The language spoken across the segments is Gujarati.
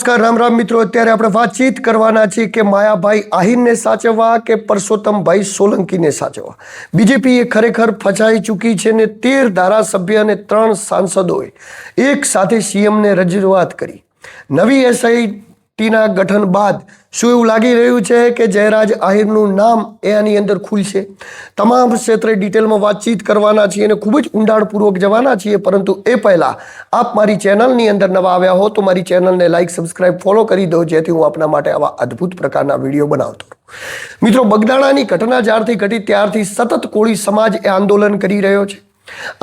નમસ્કાર, રામ રામ મિત્રો. અત્યારે આપણે વાતચીત કરવાના છીએ કે માયાભાઈ આહિરને સાચવવા કે પરસોત્તમભાઈ સોલંકીને સાચવવા? બીજેપી એ ખરેખર ફસાઈ ચૂકી છે ને તેર ધારાસભ્ય અને ત્રણ સાંસદોએ એક સાથે સીએમને રજૂઆત કરી. નવી એસઆઈટીના ગઠન બાદ શું એવું લાગી રહ્યું છે કે જયરાજ આહિરનું નામ એ આની અંદર ખુલશે? તમામ ક્ષેત્રે ડિટેલમાં વાતચીત કરવાના છીએ અને ખૂબ જ ઊંડાણપૂર્વક જવાના છીએ, પરંતુ એ પહેલાં આપ મારી ચેનલની અંદર નવા આવ્યા હો તો મારી ચેનલને લાઇક સબસ્ક્રાઇબ, ફોલો કરી દો, જેથી હું આપના માટે આવા અદ્ભુત પ્રકારના વીડિયો બનાવતો મિત્રો, બગદાણાની ઘટના જ્યારથી ઘટી ત્યારથી સતત કોળી સમાજ એ આંદોલન કરી રહ્યો છે.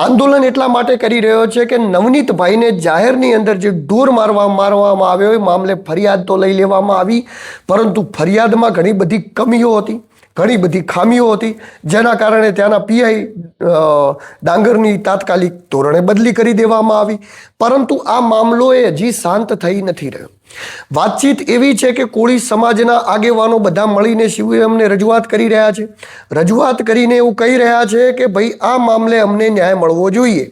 આંદોલન એટલા માટે કરી રહ્યો છે કે નવનીતભાઈને જાહેરની અંદર જે ઢોર મારવા મારવામાં આવ્યો એ મામલે ફરિયાદ તો લઈ લેવામાં આવી, પરંતુ ફરિયાદમાં ઘણી બધી કમીઓ હતી. ઘણી બધી ખામીઓ હતી, જેના કારણે ત્યાંના પીઆઈ ડાંગરની તાત્કાલિક ધોરણે બદલી કરી દેવામાં આવી. પરંતુ આ મામલો એ હજી શાંત થઈ નથી રહ્યો. વાતચીત એવી છે કે કોળી સમાજના આગેવાનો બધા મળીને શિવમને રજૂઆત કરી રહ્યા છે. રજૂઆત કરીને એવું કહી રહ્યા છે કે ભાઈ આ મામલે અમને ન્યાય મળવો જોઈએ.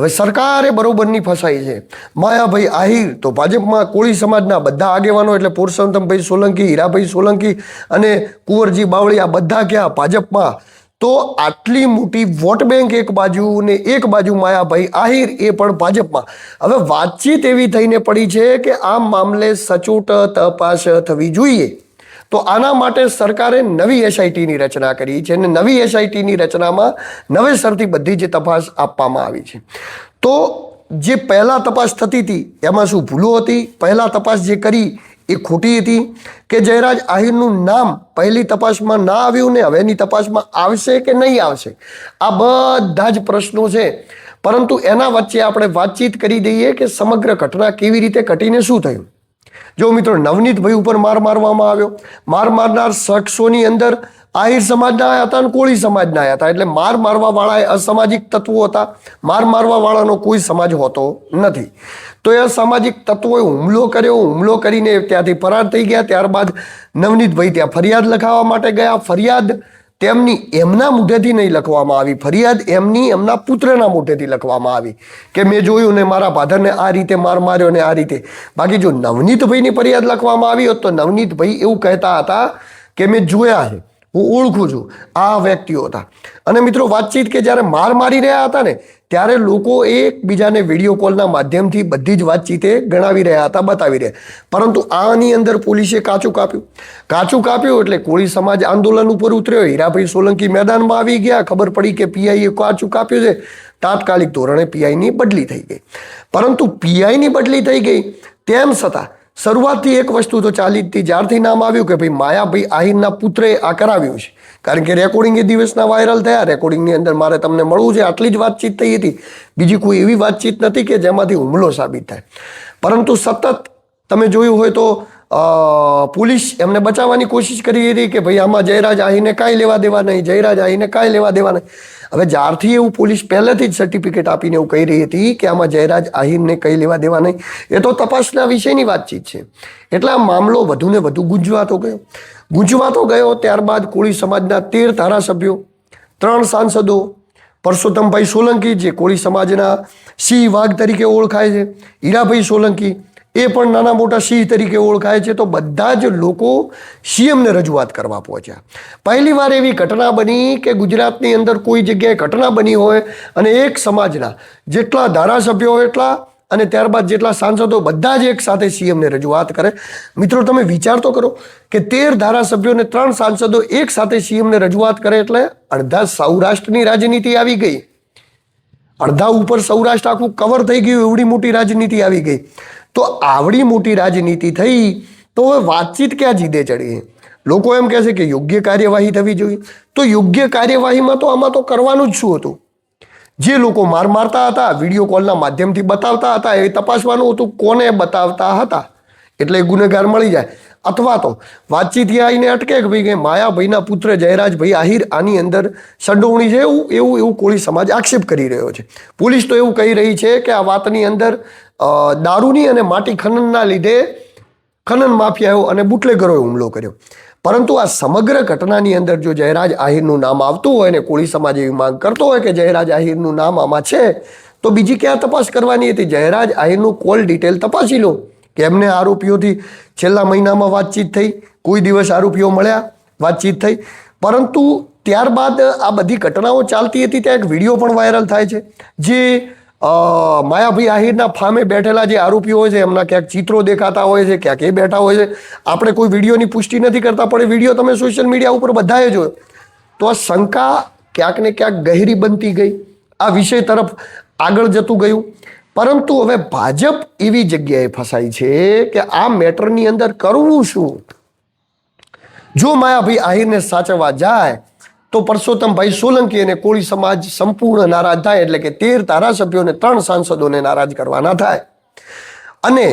હવે સરકારે બરોબરની ફસાઈ છે. માયાભાઈ આહિર તો ભાજપમાં કોળી સમાજના બધા આગેવાનો એટલે પુરુષોત્તમભાઈ સોલંકી, હીરાભાઈ સોલંકી અને કુંવરજી બાવળી, આ બધા ક્યાં ભાજપમાં? તો આટલી મોટી વોટ બેંક એક બાજુ ને એક બાજુ માયાભાઈ આહિર, એ પણ ભાજપમાં. હવે વાતચીત એવી થઈને પડી છે કે આ મામલે સચોટ તપાસ થવી જોઈએ. તો આના માટે સરકારે નવી એસઆઈટીની રચના કરી છે અને નવી એસઆઈટીની રચનામાં નવેસરથી બધી જ તપાસ આપવામાં આવી છે. તો જે પહેલાં તપાસ થતી હતી, એમાં શું ભૂલો હતી? પહેલાં તપાસ જે કરી એ ખોટી હતી? કે જયરાજ આહિરનું નામ પહેલી તપાસમાં ના આવ્યું ને હવેની તપાસમાં આવશે કે નહીં આવશે? આ બધા જ પ્રશ્નો છે. પરંતુ એના વચ્ચે આપણે વાતચીત કરી દઈએ કે સમગ્ર ઘટના કેવી રીતે ઘટીને શું થયું? જો મિત્રો નવનીતભાઈ ઉપર માર મારવામાં આવ્યો. માર મારનાર શખ્સોની અંદર આહિર સમાજના હતા અને કોળી સમાજના હતા. એટલે માર મારવાવાળા એ અસામાજિક તત્વો હતા. માર મારવાવાળાનો કોઈ સમાજ હોતો નથી. તો એ અસામાજિક તત્વોએ હુમલો કર્યો. હુમલો કરીને ત્યાંથી ફરાર થઈ ગયા. ત્યારબાદ નવનીતભાઈ ત્યાં ફરિયાદ લખાવવા માટે ગયા. ફરિયાદ તેમની એમના મોઢેથી નહીં લખવામાં આવી. ફરિયાદ એમની એમના પુત્રના મોઢેથી લખવામાં આવી કે મેં જોયું ને મારા ફાધરને આ રીતે માર માર્યો ને આ રીતે. બાકી જો નવનીતભાઈની ફરિયાદ લખવામાં આવી હોત તો નવનીતભાઈ એવું કહેતા હતા કે મેં જોયા છે હું ઓળખું છું આ વ્યક્તિઓ હતા. અને મિત્રો વાતચીત કે જ્યારે માર મારી રહ્યા હતા ને, ત્યારે લોકો એકબીજાને વીડિયો કોલના માધ્યમથી બધી જ વાતચીતે ગણાવી રહ્યા હતા, બતાવી રહ્યા. પરંતુ આની અંદર પોલીસે કાચું કાપ્યું. કાચું કાપ્યું એટલે કોળી સમાજ આંદોલન ઉપર ઉતર્યો. હીરાભાઈ સોલંકી મેદાનમાં આવી ગયા. ખબર પડી કે પીઆઈએ કાચું કાપ્યું છે. તાત્કાલિક ધોરણે પીઆઈની બદલી થઈ ગઈ. પરંતુ પીઆઈની બદલી થઈ ગઈ તેમ છતાં શરૂઆતથી એક વસ્તુ તો ચાલી હતી જ્યારથી નામ આવ્યું કે ભાઈ માયાભાઈ આહિરના પુત્રે આ કરાવ્યું છે. કારણ કે રેકોર્ડિંગ એ દિવસના વાયરલ થયા. રેકોર્ડિંગની અંદર મારે તમને મળવું છે. આટલી જ વાતચીત થઈ હતી. બીજી કોઈ એવી વાતચીત નથી કે જેમાંથી હુમલો સાબિત થાય. પરંતુ સતત તમે જોયું હોય તો પોલીસ એમને બચાવવાની કોશિશ કરી હતી કે ભાઈ આમાં જયરાજ આહીને કાંઈ લેવા દેવા નહીં, જયરાજ આહીને કાંઈ લેવા દેવા નહીં. હવે જ્યારથી એવું પોલીસ પહેલેથી જ સર્ટિફિકેટ આપીને એવું કહી રહી હતી કે આમાં જયરાજ આહીરને કંઈ લેવા દેવા નહીં, એ તો તપાસના વિષયની વાતચીત છે. એટલે આ મામલો વધુ ને વધુ ગુંજવાતો ગયો. ગુંજવાતો ગયો ત્યારબાદ કોળી સમાજના તેર ધારાસભ્યો, ત્રણ સાંસદો, પરસોત્તમભાઈ સોલંકી, જે કોળી સમાજના સિંહ વાઘ તરીકે ઓળખાય છે, હીરાભાઈ સોલંકી એ પણ નાના મોટા સિંહ તરીકે ઓળખાય છે. તો બધા જ લોકો સીએમને રજૂઆત કરવા પહોંચ્યા. પહેલી વાર એવી ઘટના બની કે ગુજરાતની અંદર કોઈ જગ્યાએ ઘટના બની હોય અને એક સમાજના જેટલા ધારાસભ્યો એટલા અને ત્યારબાદ જેટલા સાંસદો બધા જ એક સાથે સીએમને રજૂઆત કરે. મિત્રો, તમે વિચાર તો કરો કે તેર ધારાસભ્યો અને ત્રણ સાંસદો એક સાથે સીએમને રજૂઆત કરે એટલે અડધા સૌરાષ્ટ્રની રાજનીતિ આવી ગઈ. અડધા ઉપર સૌરાષ્ટ્ર આખું કવર થઈ ગયું, એવડી મોટી રાજનીતિ આવી ગઈ. તો આવડી મોટી રાજનીતિ થઈ તો હવે વાતચીત ક્યાં જીદે ચડી? લોકો એમ કહે છે કે યોગ્ય કાર્યવાહી થવી જોઈએ. તો યોગ્ય કાર્યવાહીમાં તો આમાં તો કરવાનું જ શું હતું? જે લોકો માર મારતા હતા, વીડિયો કોલના માધ્યમથી બતાવતા હતા, એ તપાસવાનું હતું કોને બતાવતા હતા? એટલે ગુનેગાર મળી જાય. અથવા તો વાતચીત આવીને અટકે કે ભાઈ માયાભાઈના પુત્ર જયરાજભાઈ આહિર આની અંદર સંડોવણી છે એવું એવું એવું કોળી સમાજ આક્ષેપ કરી રહ્યો છે. પોલીસ તો એવું કહી રહી છે કે આ વાતની અંદર દારૂની અને માટી ખનનના લીધે ખનન માફિયાઓ અને બુટલેગરોએ હુમલો કર્યો. પરંતુ આ સમગ્ર ઘટનાની અંદર જો જયરાજ આહિરનું નામ આવતું હોય ને કોળી સમાજ એવી માંગ કરતો હોય કે જયરાજ આહિરનું નામ આમાં છે, તો બીજી ક્યાં તપાસ કરવાની હતી? જયરાજ આહિરનું કોલ ડિટેલ તપાસી લો, કે એમને આરોપીઓથી છેલ્લા મહિનામાં વાતચીત થઈ, કોઈ દિવસ આરોપીઓ મળ્યા, વાતચીત થઈ. પરંતુ ત્યારબાદ આ બધી ઘટનાઓ ચાલતી હતી, ત્યાં એક વીડિયો પણ વાયરલ થાય છે, જે માયાભાઈ આહિરના ફામે બેઠેલા જે આરોપીઓ હોય છે, એમના ક્યાંક ચિત્રો દેખાતા હોય છે, ક્યાંક એ બેઠા હોય છે. આપણે કોઈ વિડીયોની પુષ્ટિ નથી કરતા, પણ એ વીડિયો તમે સોશિયલ મીડિયા ઉપર બધાએ જોયો. તો આ શંકા ક્યાંક ને ક્યાંક ગહેરી બનતી ગઈ. આ વિષય તરફ આગળ જતું ગયું. પરંતુ હવે ભાજપ એવી જગ્યાએ ફસાઈ છે કે આ મેટરની અંદર કરવું શું? જો માયાભાઈ આહિરને સાચવવા જાય તો પરસોત્તમભાઈ સોલંકી અને કોળી સમાજ સંપૂર્ણ નારાજ થાય એટલે કે તેર ધારાસભ્યોને ત્રણ સાંસદોને નારાજ કરવાના થાય. અને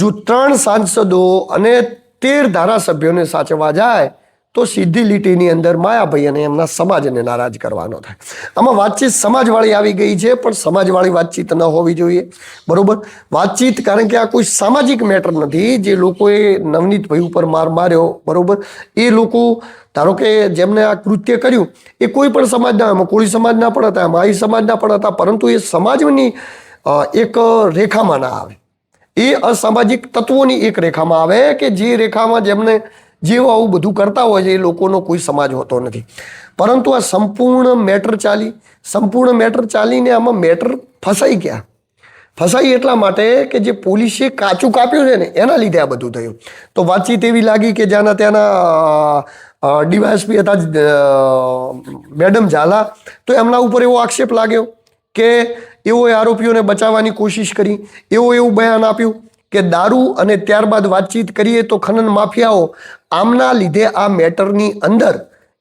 જો ત્રણ સાંસદો અને તેર ધારાસભ્યોને સાચવા જાય, તો સીધી લીટીની અંદર માયાભાઈ અને એમના સમાજને નારાજ કરવાનો થાય. આમાં વાતચીત સમાજવાળી આવી ગઈ છે, પણ સમાજવાળી વાતચીત ન હોવી જોઈએ. બરોબર? વાતચીત કારણ કે આ કોઈ સામાજિક મેટર નથી. જે લોકોએ નવનીતભાઈ ઉપર માર માર્યો, બરોબર? એ લોકો ધારો કે જેમને આ કૃત્ય કર્યું, એ કોઈ પણ સમાજના એમાં કોળી સમાજના પણ હતા માહી સમાજના પણ હતા, પરંતુ એ સમાજની એક રેખામાં ના આવે. એ અસામાજિક તત્વોની એક રેખામાં આવે કે જે રેખામાં જેમને જેઓ આવું બધું કરતા હોય છે, એ લોકોનો કોઈ સમાજ હોતો નથી. પરંતુ આ સંપૂર્ણ મેટર ચાલી, સંપૂર્ણ મેટર ચાલીને આમાં મેટર ફસાઈ ગયા. ફસાઈ એટલા માટે કે જે પોલીસે કાચું કાપ્યું છે ને, એના લીધે આ બધું થયું. તો વાતચીત એવી લાગી કે જ્યાંના ત્યાંના ડીવાયએસપી હતા મેડમ ઝાલા. તો એમના ઉપર એવો આક્ષેપ લાગ્યો કે એઓએ આરોપીઓને બચાવવાની કોશિશ કરી. એવો એવું બયાન આપ્યું કે દારૂ અને ત્યારબાદ વાતચીત કરીએ તો ખનન માફિયાઓ આમના લીધે આ મેટરની અંદર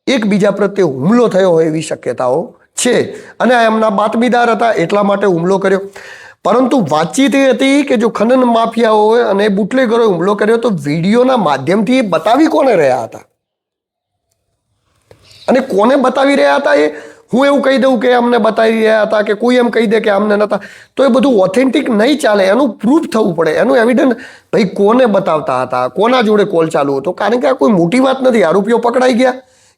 એકબીજા પ્રત્યે હુમલો થયો હોય એવી શક્યતાઓ છે. અને આ એમના બાતમીદાર હતા, એટલા માટે હુમલો કર્યો. પરંતુ વાતચીત એ હતી કે જો ખનન માફિયાઓએ અને બુટલેગરોએ હુમલો કર્યો તો વિડીયોના માધ્યમથી એ બતાવી કોને રહ્યા હતા? અને કોને બતાવી રહ્યા હતા એ? હું એવું કહી દઉં કે અમને બતાવી રહ્યા હતા કે કોઈ એમ કહી દે કે અમને નતા. તો એ બધું ઓથેન્ટિક નહીં ચાલે, એનું પ્રૂફ થવું પડે. એનું એવિડન્સ ભાઈ કોને બતાવતા હતા? કોના જોડે કોલ ચાલુ હતો? કારણ કે આ કોઈ મોટી વાત નથી. આરોપીઓ પકડાઈ ગયા.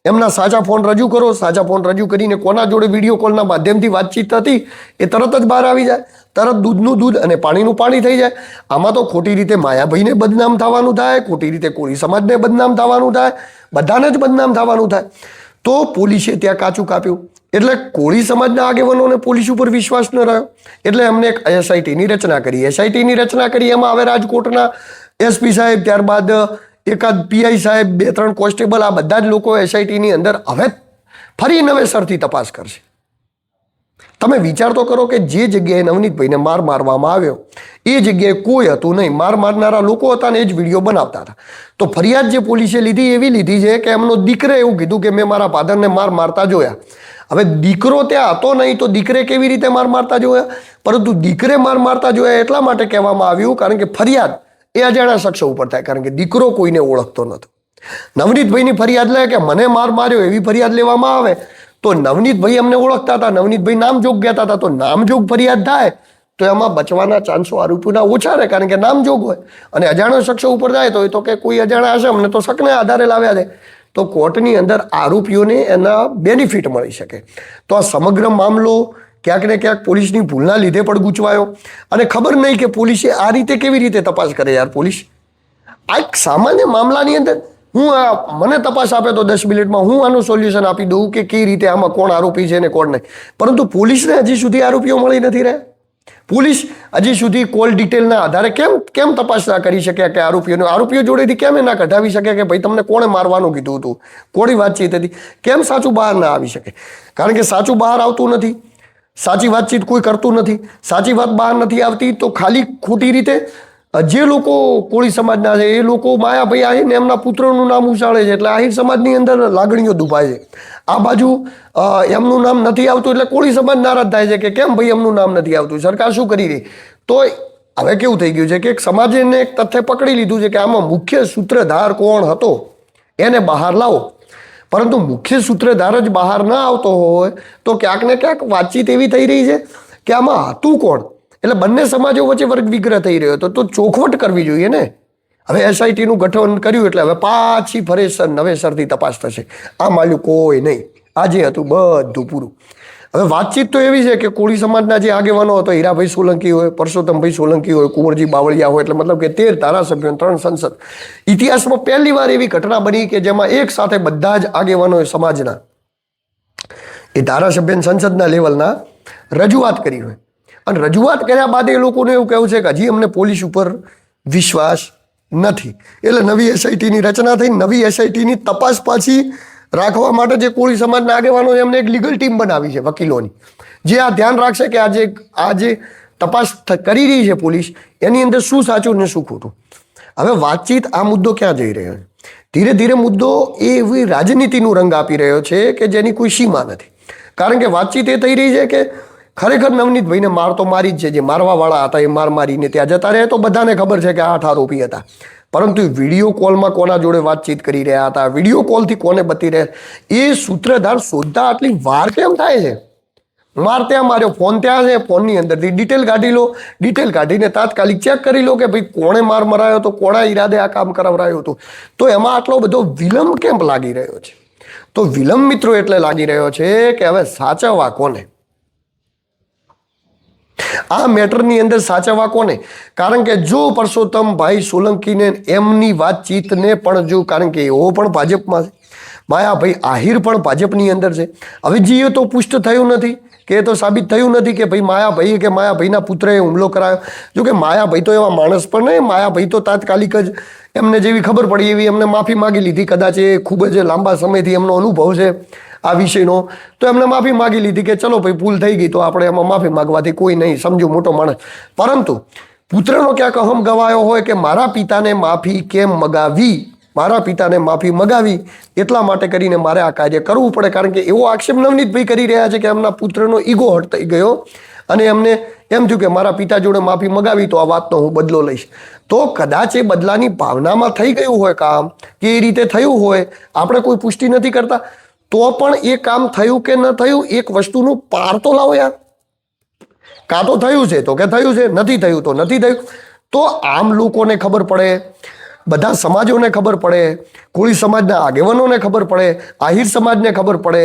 એમના સાચા ફોન રજૂ કરો. સાચા ફોન રજૂ કરીને કોના જોડે વીડિયો કોલના માધ્યમથી વાતચીત હતી એ તરત જ બહાર આવી જાય. તરત દૂધનું દૂધ અને પાણીનું પાણી થઈ જાય. આમાં તો ખોટી રીતે માયાભાઈને બદનામ થવાનું થાય, ખોટી રીતે કોળી સમાજને બદનામ થવાનું થાય. બધાને જ બદનામ થવાનું થાય. તો પોલીસે ત્યાં કાચું કાપ્યું. એટલે કોળી સમાજના આગેવાનોને પોલીસ ઉપર વિશ્વાસ ન રહ્યો. એટલે એમને એક એસઆઈટીની રચના કરી. એસઆઈટીની રચના કરી, એમાં હવે રાજકોટના એસપી સાહેબ, ત્યારબાદ એકાદ પીઆઈ સાહેબ, બે ત્રણ કોન્સ્ટેબલ, આ બધા જ લોકો એસઆઈટીની અંદર હવે ફરી નવેસરથી તપાસ કરશે. તમે વિચાર તો કરો કે જે જગ્યાએ નવનીતભાઈને માર મારવામાં આવ્યો, એ જગ્યાએ કોઈ હતું નહીં. માર મારનારા લોકો હતા ને એ જ વીડિયો બનાવતા હતા. તો ફરિયાદ જે પોલીસે લીધી એવી લીધી છે કે એમનો દીકરે એવું કીધું કે મેં મારા ફાધરને માર મારતા જોયા. હવે દીકરો ત્યાં હતો નહીં તો દીકરે કેવી રીતે માર મારતા જોયા? પરંતુ દીકરે માર મારતા જોયા એટલા માટે કહેવામાં આવ્યું, કારણ કે ફરિયાદ એ અજાણ્યા શખ્સો ઉપર થાય, કારણ કે દીકરો કોઈને ઓળખતો નહોતો. નવનીતભાઈની ફરિયાદ લે કે મને માર માર્યો એવી ફરિયાદ લેવામાં આવે. તો નવનીતભાઈ અમને ઓળખતા હતા, નવનીતભાઈ નામજોગ કહેતા હતા, તો નામજોગ ફરિયાદ થાય, તો એમાં બચવાના ચાન્સો આરોપીના ઓછા રહે, કારણ કે નામજોગ હોય. અને અજાણ્યા શખ્સો ઉપર જાય તો એ તો કે કોઈ અજાણ્યા હશે, અમને તો શકને આધારે લાવ્યા છે. તો કોર્ટની અંદર આરોપીઓને એના બેનિફિટ મળી શકે. તો આ સમગ્ર મામલો ક્યાંક ને ક્યાંક પોલીસની ભૂલના લીધે પણ ગૂંચવાયો. અને ખબર નહીં કે પોલીસે આ રીતે કેવી રીતે તપાસ કરે યાર, પોલીસ? આ એક સામાન્ય મામલાની અંદર હું આ મને તપાસ આપે તો દસ મિનિટમાં હું આનું સોલ્યુશન આપી દઉં કે કઈ રીતે આમાં કોણ આરોપી છે ને કોણ નહીં. પરંતુ પોલીસને હજી સુધી આરોપીઓ મળી નથી રહ્યા. પોલીસ હજી સુધી કોલ ડિટેલના આધારે કેમ કેમ તપાસ ના કરી શકે કે આરોપીઓને આરોપીઓ જોડેથી કેમ ના કઢાવી શકે કે ભાઈ તમને કોણે મારવાનું કીધું હતું? કોની વાતચીત હતી. કેમ સાચું બહાર ના આવી શકે? કારણ કે સાચું બહાર આવતું નથી. સાચી વાતચીત કોઈ કરતું નથી. સાચી વાત બહાર નથી આવતી તો ખાલી ખોટી રીતે જે લોકો કોળી સમાજના છે, એ લોકો માયાભાઈ આહીને એમના પુત્રનું નામ ઉછાળે છે, એટલે આહીર સમાજની અંદર લાગણીઓ દુભાય છે. આ બાજુ એમનું નામ નથી આવતું, એટલે કોળી સમાજ નારાજ થાય છે કે કેમ ભાઈ એમનું નામ નથી આવતું? સરકાર શું કરી રહી? તો હવે કેવું થઈ ગયું છે કે એક સમાજને એક તથ્ય પકડી લીધું છે કે આમાં મુખ્ય સૂત્રધાર કોણ હતો? એને બહાર લાવો. પરંતુ મુખ્ય સૂત્રધાર જ બહાર ન આવતો હોય, તો ક્યાંક ને ક્યાંક વાતચીત એવી થઈ રહી છે કે આમાં હતું કોણ? એટલે બંને સમાજો વચ્ચે વર્ગ વિગ્રહ થઈ રહ્યો હતો, તો ચોખવટ કરવી જોઈએ ને. હવે એસઆઈટીનું ગઠન કર્યું એટલે હવે પાછી ફરેસર નવેસરથી તપાસ થશે. આ માલ્યું કોઈ નહીં. આજે હતું બધું પૂરું. હવે વાતચીત તો એવી છે કે કોળી સમાજના જે આગેવાનો હતો, હીરાભાઈ સોલંકી હોય, પરસોત્તમભાઈ સોલંકી હોય, કુંવરજી બાવળિયા હોય, એટલે મતલબ કે તેર ધારાસભ્યો ત્રણ સંસદ. ઇતિહાસમાં પહેલી વાર એવી ઘટના બની કે જેમાં એક સાથે બધા જ આગેવાનો સમાજના. એ ધારાસભ્ય સંસદના લેવલના રજૂઆત કરી હોય. અને રજૂઆત કર્યા બાદ એ લોકોને એવું કહેવું છે કે હજી અમને પોલીસ ઉપર વિશ્વાસ નથી. એટલે નવી એસઆઈટીની રચના થઈ, નવી એસઆઈટીની તપાસ પાછી રાખવા માટે જે કોળી સમાજના આગેવાનો એમને એક લીગલ ટીમ બનાવી છે વકીલોની. જે આ ધ્યાન રાખશે કે આજે આ જે તપાસ કરી રહી છે પોલીસ, એની અંદર શું સાચું ને શું ખોટું. હવે વાતચીત આ મુદ્દો ક્યાં જઈ રહ્યો છે? ધીરે ધીરે મુદ્દો એ એવી રાજનીતિનું રંગ આપી રહ્યો છે કે જેની કોઈ સીમા નથી. કારણ કે વાતચીત એ થઈ રહી છે કે ખરેખર નવનીતભાઈને માર તો મારી જ છે, જે મારવાવાળા હતા એ માર મારીને ત્યાં જતા રહ્યા. તો બધાને ખબર છે કે આઠ આરોપી હતા. પરંતુ વીડિયો કોલમાં કોના જોડે વાતચીત કરી રહ્યા હતા? વીડિયો કોલથી કોને બતી રહ્યા એ સૂત્રધાર શોધતા આટલી વાર કેમ થાય છે? માર ત્યાં માર્યો, ફોન ત્યાં છે, ફોનની અંદરથી ડિટેલ કાઢી લો. ડિટેલ કાઢીને તાત્કાલિક ચેક કરી લો કે ભાઈ કોણે માર મરાયો હતો, કોણા ઈરાદે આ કામ કરાવરાયું હતું. તો એમાં આટલો બધો વિલંબ કેમ લાગી રહ્યો છે? તો વિલંબ મિત્રો એટલે લાગી રહ્યો છે કે હવે સાચવવા કોને? આ મેટરની અંદર સાચવવા કોને? કારણ કે જો પરસોત્તમ ભાઈ સોલંકીને એમની વાતચીતને પણ જો, કારણ કે એવો પણ ભાજપમાં છે. માયાભાઈ આહિર પણ ભાજપની અંદર છે. હવે જી એ તો પુષ્ટ થયું નથી, કે એ તો સાબિત થયું નથી કે ભાઈ માયાભાઈએ કે માયાભાઈના પુત્રએ હુમલો કરાયો. જો કે માયાભાઈ તો એવા માણસ પણ નહીં, માયાભાઈ તો તાત્કાલિક જ એમને જેવી ખબર પડી એવી એમને માફી માગી લીધી. કદાચ એ ખૂબ જ લાંબા સમયથી એમનો અનુભવ છે. આ વિષયનો તો એમણે માફી માગી લીધી કે ચલો ભાઈ, ભૂલ થઈ ગઈ તો આપણે એમાં માફી માગવાથી કોઈ નહીં, સમજો મોટો માણસ. પરંતુ પુત્રનો ક્યાંક અહમ ગવાયો હોય કે મારા પિતાને માફી કેમ મગાવી? મારા પિતાને માફી મગાવી એટલા માટે કરીને મારે આ કાર્ય કરવું પડે. કારણ કે એવો આક્ષેપ નવનીતભાઈ કરી રહ્યા છે કે એમના પુત્રનો ઈગો થઈ ગયો અને એમને એમ થયું કે મારા પિતા જોડે માફી મગાવી તો આ વાતનો હું બદલો લઈશ. તો કદાચ એ બદલાની ભાવનામાં થઈ ગયું હોય કામ, કે એ રીતે થયું હોય, આપણે કોઈ પુષ્ટિ નથી કરતા? તો પણ એ કામ થયું કે ન થયું, એક વસ્તુનું પાર તો લાવો યાર. કાં તો થયું છે તો કે થયું છે, નથી થયું તો નથી થયું. તો આમ લોકોને ખબર પડે, બધા સમાજોને ખબર પડે, કોળી સમાજના આગેવાનોને ખબર પડે, આહિર સમાજને ખબર પડે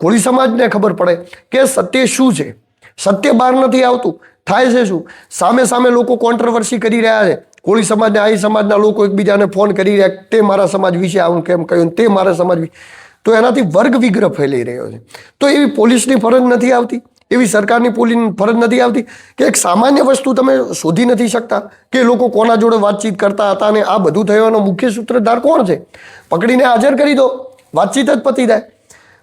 કોળી સમાજને ખબર પડે કે સત્ય શું છે? સત્ય બહાર નથી આવતું. થાય છે શું? સામે સામે લોકો કોન્ટ્રવર્સી કરી રહ્યા છે. કોળી સમાજને, આહિર સમાજના લોકો એકબીજાને ફોન કરી રહ્યા તે મારા સમાજ વિશે આવું કેમ કહ્યું તે મારા સમાજ વિશે તો એનાથી વર્ગ વિગ્રહ ફેલાઈ રહ્યો છે. તો એવી પોલીસની ફરજ નથી આવતી, એવી સરકારની પોલીસની ફરજ નથી આવતી કે એક સામાન્ય વસ્તુ તમે શોધી નથી શકતા કે લોકો કોના જોડે વાતચીત કરતા હતા અને આ બધું થવાનો મુખ્ય સૂત્રધાર કોણ છે? પકડીને હાજર કરી દો, વાતચીત જ પતી જાય.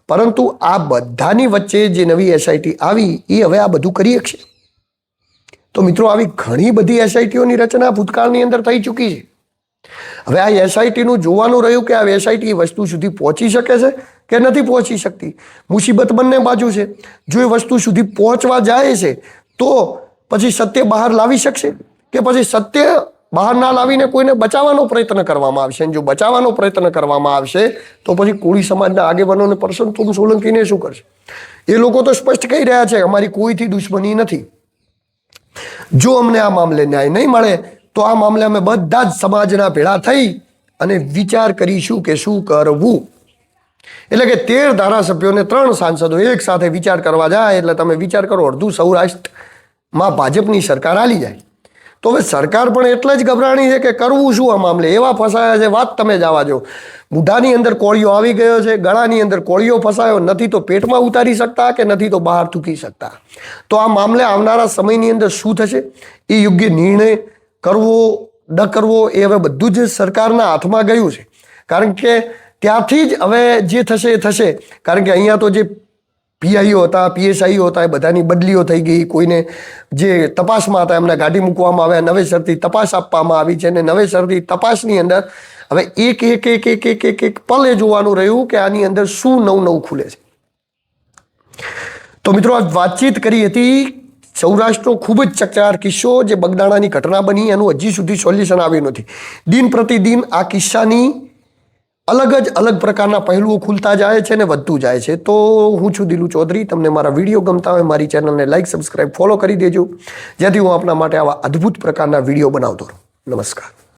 પરંતુ આ બધાની વચ્ચે જે નવી એસઆઈટી આવી, એ હવે આ બધું કરી શકશે. તો મિત્રો, આવી ઘણી બધી એસઆઈટીઓની રચના ભૂતકાળની અંદર થઈ ચૂકી છે. હવે આ એસઆઈટીનું જોવાનું રહ્યું કે આ એસઆઈટી વસ્તુ સુધી પહોંચી શકે છે કે નથી પહોંચી શકતી? મુસીબત બંને બાજુ છે. જો એ વસ્તુ સુધી પહોંચવા જાય છે, તો પછી સત્ય બહાર લાવી શકશે? કે પછી સત્ય બહાર ના લાવીને કોઈને બચાવવાનો પ્રયત્ન કરવામાં આવશે? જો બચાવવાનો પ્રયત્ન કરવામાં આવશે, તો પછી કોળી સમાજના આગેવાનોને પરસોત્તમ સોલંકીને શું કરશે? એ લોકો તો સ્પષ્ટ કહી રહ્યા છે, અમારી કોઈથી દુશ્મની નથી. જો અમને આ મામલે ન્યાય નહીં મળે તો આ મામલે અમે બધા જ સમાજના ભેળા થઈ અને વિચાર કરીશું કે શું કરવું. એટલે કે તેર ધારાસભ્યોને ત્રણ સાંસદો એક સાથે વિચાર કરવા જાય એટલે તમે વિચાર કરો અડધું સૌરાષ્ટ્રમાં ભાજપની સરકાર હાલી જાય. તો હવે સરકાર પણ એટલે જ ગભરાણી છે કે કરવું શું આ મામલે? એવા ફસાયા છે, વાત તમે જ આવા જો બુઢાની અંદર કોળિયો આવી ગયો છે, ગળાની અંદર કોળિયો ફસાયો, નથી તો પેટમાં ઉતારી શકતા કે નથી તો બહાર થૂકી શકતા? તો આ મામલે આવનારા સમયની અંદર શું થશે? એ યોગ્ય નિર્ણય કરવો, ન કરવો એ હવે બધું જ સરકારના હાથમાં ગયું છે. કારણ કે ત્યાંથી જ હવે જે થશે એ થશે. કારણ કે અહીંયા તો જે પીઆઈઓ હતા પીએસઆઈઓ હતા, એ બધાની બદલીઓ થઈ ગઈ. કોઈને જે તપાસમાં હતા, એમને ગાડી મૂકવામાં આવ્યા નવેસરથી તપાસ આપવામાં આવી છે અને નવેસરથી તપાસની અંદર હવે એક એક એક એક એક એક એક પલ જોવાનું રહ્યું કે આની અંદર શું નવું નવું ખુલે છે. તો મિત્રો આ વાતચીત કરી હતી સૌરાષ્ટ્રનો ખૂબ જ ચકચાર કિસ્સો જે બગદાણાની ઘટના બની, એનું હજી સુધી સોલ્યુશન આવ્યું નથી. દિન પ્રતિદિન આ કિસ્સાની અલગ જ અલગ પ્રકારના પહેલુઓ ખુલતા જાય છે ને વધતું જાય છે. તો હું છું દિલુ ચૌધરી. તમને મારા વીડિયો ગમતા હોય, મારી ચેનલને લાઈક સબસ્ક્રાઈબ ફોલો કરી દેજો. જેથી હું આપના માટે આવા અદ્ભુત પ્રકારના વીડિયો બનાવતો રહું. નમસ્કાર.